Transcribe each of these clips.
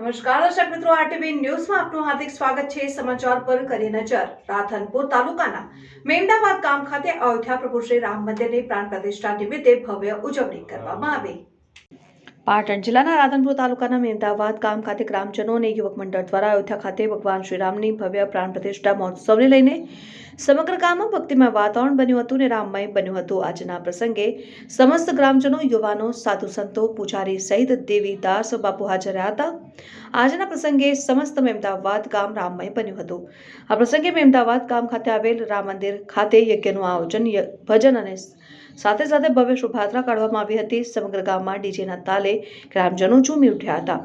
નમસ્કાર, દર્શક મિત્રો, આરટીવી ન્યૂઝમાં આપનું હાર્દિક સ્વાગત છે. સમાચાર પર કરી નજર. રાધનપુર તાલુકાના મેમદાવાદ ગામ ખાતે અયોધ્યા પ્રભુ શ્રી રામ મંદિરની પ્રાણ પ્રતિષ્ઠા નિમિત્તે ભવ્ય ઉજવણી કરવામાં આવી. પાટણ જિલ્લાના રાધનપુર તાલુકાના મેમદાવાદ ગામ ખાતે ગ્રામજનો અને યુવક મંડળ દ્વારા અયોધ્યા ખાતે ભગવાન શ્રીરામની ભવ્ય પ્રાણ પ્રતિષ્ઠા મહોત્સવને લઈને સમગ્ર ગામમાં ભક્તિમય વાતાવરણ બન્યું હતું અને રામમય બન્યું હતું. આજના પ્રસંગે સમસ્ત ગ્રામજનો, યુવાનો, સાધુ સંતો, પૂજારી સહિત દેવીદાસ બાપુ હાજર હતા. આજના પ્રસંગે સમસ્ત મેમદાવાદ ગામ રામમય બન્યું હતું. આ પ્રસંગે મેમદાવાદ ગામ ખાતે આવેલ રામ મંદિર ખાતે યજ્ઞનું આયોજન ભજન અને સાથે સાથે ભવ્ય શોભાયાત્રા કાઢવામાં આવી હતી. સમગ્ર ગામમાં ડીજેના તાલે ગ્રામજનો ઝૂમી ઉઠ્યા હતા.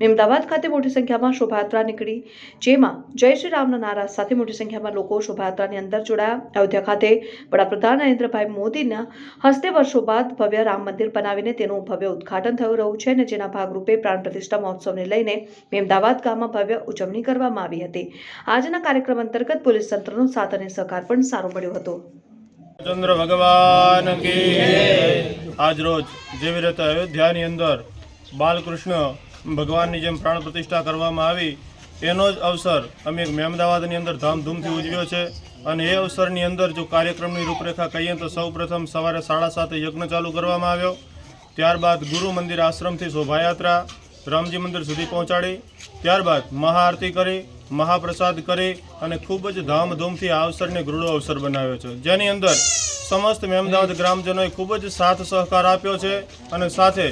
મેમદાવાદ ખાતે મોટી સંખ્યામાં શોભાયાત્રા નીકળી. જેમાં જય શ્રી રામના નારા સાથે મોટી સંખ્યામાં લોકો શોભાયાત્રાની અંદર જોડાયા. અયોધ્યા ખાતે વડાપ્રધાન નરેન્દ્રભાઈ મોદીના હસ્તે વર્ષો બાદ ભવ્ય રામ મંદિર બનાવીને તેનું ભવ્ય ઉદ્ઘાટન થયું રહ્યું છે અને જેના ભાગરૂપે પ્રાણ પ્રતિષ્ઠા મહોત્સવને લઈને મેમદાવાદ ગામમાં ભવ્ય ઉજવણી કરવામાં આવી હતી. આજના કાર્યક્રમ અંતર્ગત પોલીસ તંત્રનો સાથ અને સહકાર પણ સારો મળ્યો હતો. ચંદ્ર ભગવાન આજ રોજ જેવી રીતે અયોધ્યાની અંદર બાલકૃષ્ણ ભગવાનની જેમ પ્રાણ પ્રતિષ્ઠા કરવામાં આવી, એનો જ અવસર અમે મહેમદાવાદની અંદર ધામધૂમથી ઉજવ્યો છે. અને એ અવસરની અંદર જો કાર્યક્રમની રૂપરેખા કહીએ તો સૌપ્રથમ સવારે સાડા સાતે યજ્ઞ ચાલુ કરવામાં આવ્યો. ત્યારબાદ ગુરુ મંદિર આશ્રમથી શોભાયાત્રા રામજી મંદિર સુધી પહોંચાડી. ત્યારબાદ મહાઆરતી કરી. મહાપ્રસાદ કરી અને ખૂબ જ ધામધૂમથી આ અવસરને ગૃઢ અવસર બનાવ્યો છે. જેની અંદર સમસ્ત મહેમદાવાદ ગ્રામજનોએ ખૂબ જ સાથ સહકાર આપ્યો છે અને સાથે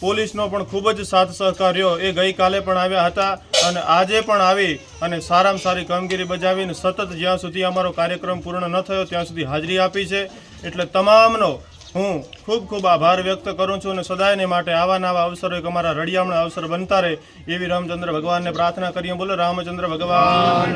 પોલીસનો પણ ખૂબ જ સાથ સહકાર રહ્યો. એ ગઈકાલે પણ આવ્યા હતા અને આજે પણ આવી અને સારામાં સારી કામગીરી બજાવીને સતત જ્યાં સુધી અમારો કાર્યક્રમ પૂર્ણ ન થયો ત્યાં સુધી હાજરી આપી છે. એટલે તમામનો હું ખૂબ ખૂબ આભાર વ્યક્ત કરું છું અને સદાયને માટે આવા નવા અવસરો એક અમારા રળિયામણા અવસર બનતા રહે એવી રામચંદ્ર ભગવાનને પ્રાર્થના કરીએ. બોલો રામચંદ્ર ભગવાન.